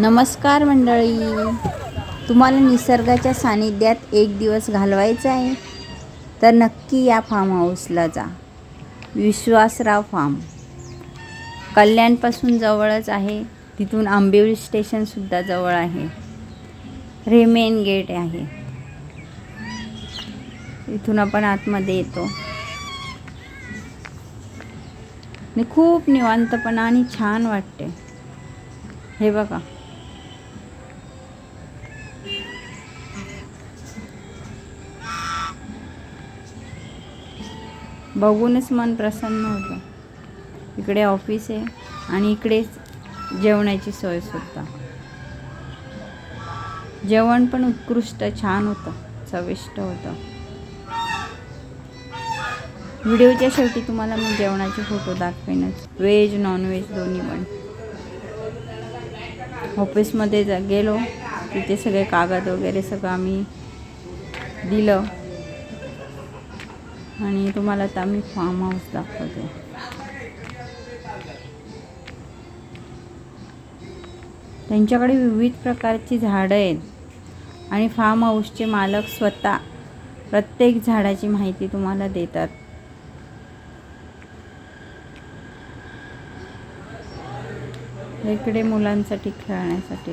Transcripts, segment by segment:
नमस्कार मंडळी. तुम्हाला निसर्गाच्या सानिध्यात एक दिवस घालवायचा आहे? तर नक्की या फार्म हाऊसला जा. विश्वासराव फार्म कल्याणपासून जवळच आहे. तिथून आंबिवली स्टेशनसुद्धा जवळ आहे. रेमेन गेट आहे. इथून आपण आतमध्ये येतो. आणि खूप निवांतपणा आणि छान वाटते. हे बघा. बघूनच मन प्रसन्न होतं. इकडे ऑफिस आहे आणि इकडेच जेवणाची सोय सुद्धा. जेवण पण उत्कृष्ट छान होतं चविष्ट होतं. व्हिडिओच्या शेवटी तुम्हाला मी जेवणाचे फोटो दाखवेनच. व्हेज नॉनव्हेज दोन्ही पण. ऑफिसमध्ये जा गेलो तिथे सगळे कागद वगैरे सगळं आम्ही दिलं. आणि तुम्हाला आता आम्ही फार्म हाऊस दाखवते. त्यांच्याकडे विविध प्रकारची झाडं आहेत. आणि फार्म हाऊसचे मालक स्वतः प्रत्येक झाडाची माहिती तुम्हाला देतात. इकडे मुलांसाठी खेळण्यासाठी.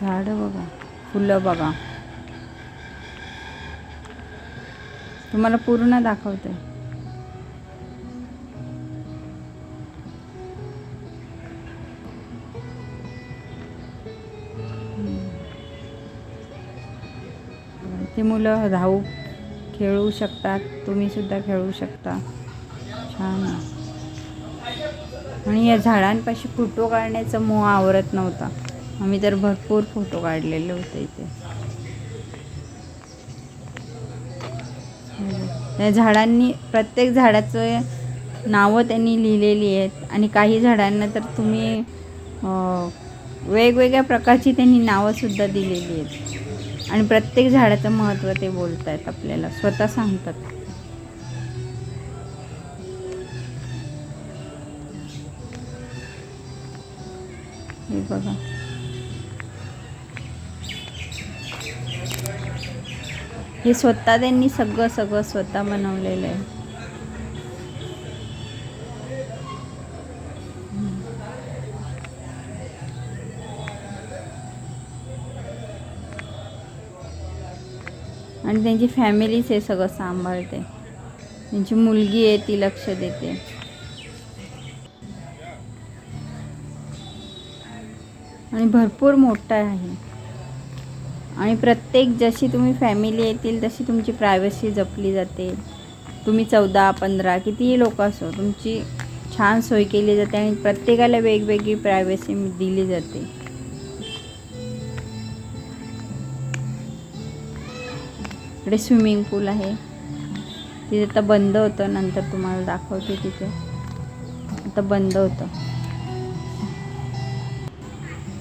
झाडं बघा फुलं बघा. तुम्हाला पूर्ण दाखवते. ती मुलं धावू खेळू शकतात तुम्ही सुद्धा खेळू शकता. छान. आणि या झाडांपाशी फोटो काढण्याचा मोह आवरत नव्हता. आम्ही तर भरपूर फोटो काढलेले होते इथे. झाडांनी प्रत्येक झाडाचं नावं त्यांनी लिहिलेली आहेत. आणि काही झाडांना तर तुम्ही वेगवेगळ्या प्रकारची त्यांनी नावंसुद्धा दिलेली आहेत. आणि प्रत्येक झाडाचं महत्त्व ते बोलत आहेत आपल्याला स्वतः सांगतात. हे बघा. हे स्वतः त्यांनी सगळं सगळं स्वतः बनवलेलं आहे. आणि त्यांची फॅमिलीच हे सगळं सांभाळते. त्यांची मुलगी आहे ती लक्ष देते. आणि भरपूर मोठा आहे. आणि प्रत्येक जशी तुम्ही फॅमिली येतील तशी तुमची प्रायव्हसी जपली जाते. तुम्ही चौदा पंधरा कितीही लोक असो तुमची छान सोय केली जाते आणि प्रत्येकाला वेगवेगळी प्रायव्हसी दिली जाते. इकडे स्विमिंग पूल आहे. तिथे आता बंद होतं नंतर तुम्हाला दाखवते तिथे. आता बंद होतं.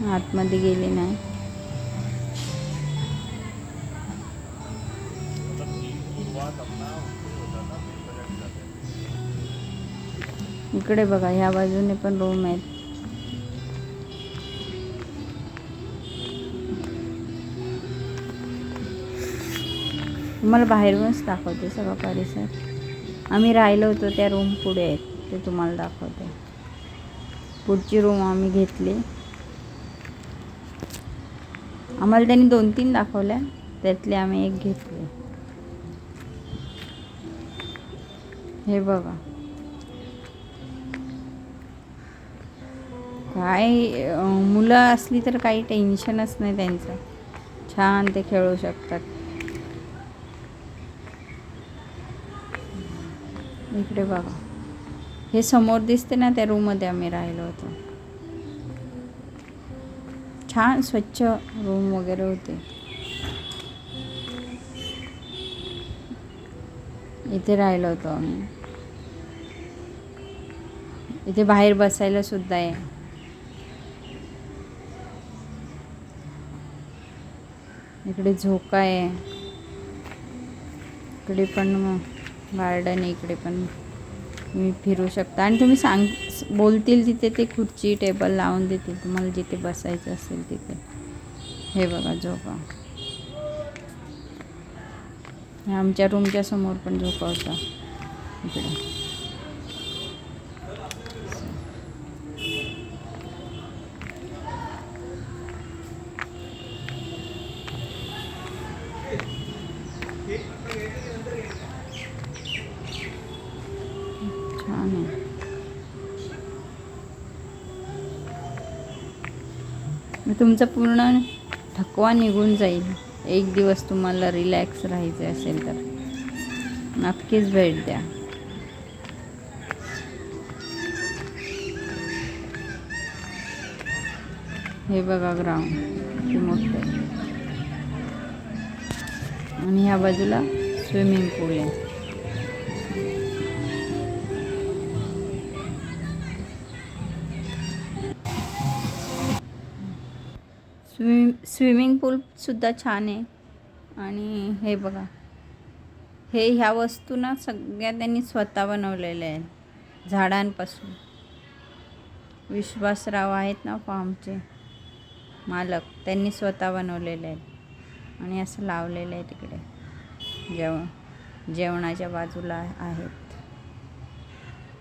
आतमध्ये गेले नाही. इकडे बघा ह्या बाजूने पण रूम आहेत. तुम्हाला बाहेरूनच दाखवते सगळा परिसर. आम्ही राहिलो होतो त्या रूम पुढे आहेत ते तुम्हाला दाखवते. पुढची रूम आम्ही घेतली. आम्हाला त्यांनी दोन तीन दाखवल्या त्यातले आम्ही एक घेतले. हे बघा. काय मुलं असली तर काही टेन्शनच नाही त्यांचं. छान ते खेळू शकतात. इकडे बघा. हे समोर दिसते ना त्या रूममध्ये आम्ही राहिलो होतो. छान स्वच्छ रूम वगैरे होते. इथे राहिलो होतो आम्ही. इथे बाहेर बसायला सुद्धा आहे. इकडे झोका आहे. इकडे पण गार्डन आहे इकडे पण तुम्ही फिरू शकता. आणि तुम्ही सांग बोलतील तिथे ते खुर्ची टेबल लावून देतील तुम्हाला जिथे बसायचं असेल तिथे. हे बघा झोका. आमच्या रूमच्या समोर पण झोका होता. इकडे. तुमचा पूर्ण थकवा निघून जाईल. एक दिवस तुम्हाला रिलॅक्स राहायचं असेल तर. नक्कीच भेट द्या. हे बघा ग्राउंड मोठं आणि ह्या बाजूला स्विमिंग पूल आहे. स्विमिंग पूलसुद्धा छान आहे. आणि हे बघा. हे ह्या वस्तू ना सगळ्या त्यांनी स्वतः बनवलेल्या आहेत. झाडांपासून. विश्वासराव आहेत ना फॉर्मचे मालक. त्यांनी स्वतः बनवलेले आहेत. आणि असं लावलेलं आहे तिकडे. जेवण जेवणाच्या बाजूला आहेत.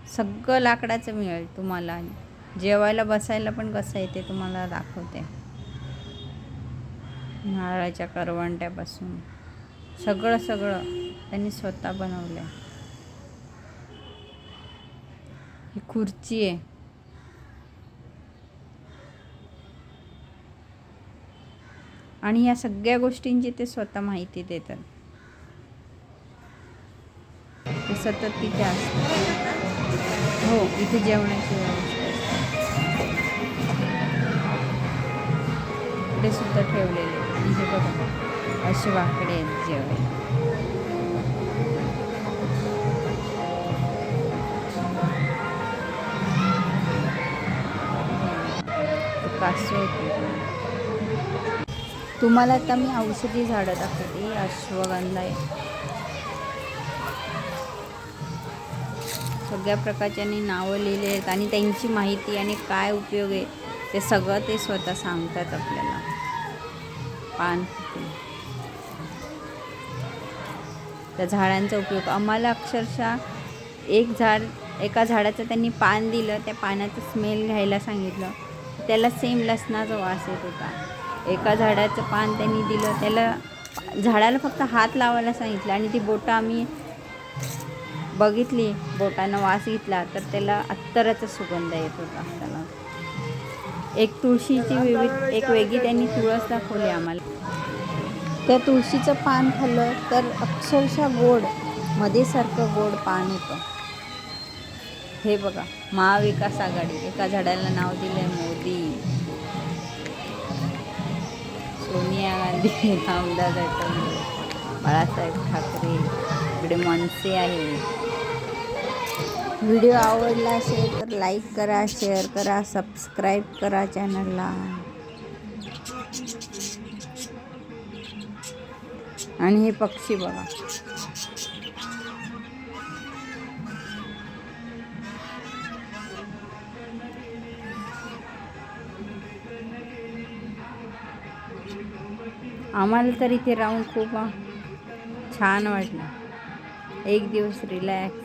सगळं लाकडाचं मिळेल तुम्हाला. जेवायला बसायला पण कसं आहे ते तुम्हाला दाखवते. नारळाच्या करवंट्यापासून. सगळं सगळं त्यांनी स्वतः बनवलं आहे ही खुर्ची आहे. आणि या सगळ्या गोष्टींची ते स्वतः माहिती देतात. ते सतत तिथे असतात. हो इथे जेवणाची व्यवस्था असते. सुद्धा ठेवलेले आणि बघा असे वाकडे आहेत जेवायला तुम्हाला आता मी औषधी झाडं दाखवते अश्वगंधा आहे. सगळ्या प्रकारच्याने नावं लिहिली आहेत आणि त्यांची माहिती आणि काय उपयोग आहे ते सगळं ते स्वतः सांगतात आपल्याला. पान. त्या झाडांचा उपयोग. आम्हाला अक्षरशः एक झाड एका झाडाचं त्यांनी पान दिलं त्या पानाचं स्मेल घ्यायला सांगितलं. त्याला सेम लसणाचा वास येत होता. एका झाडाचं पान त्यांनी दिलं त्याला झाडाला फक्त हात लावायला सांगितलं आणि ती बोटं आम्ही बघितली बोटानं वास घेतला तर त्याला अत्तराचा सुगंध येत होता. त्याला एक तुळशीची विविध एक वेगळी त्यांनी तुळस दाखवली आम्हाला. त्या तुळशीचं पान खाल्लं तर अक्षरशः गोड मध्येसारखं गोड पान होतं हे बघा महाविकास आघाडी एका झाडाला नाव दिलंय मोदी. सोनिया गांधी रामदास आठवले बाळासाहेब ठाकरे इकडे मनसे आहे. व्हिडिओ आवडला असेल तर लाईक करा शेअर करा सबस्क्राईब करा चॅनलला. आणि हे पक्षी बघा. आम्हाला तर इथे राहून खूप छान वाटलं. एक दिवस रिलॅक्स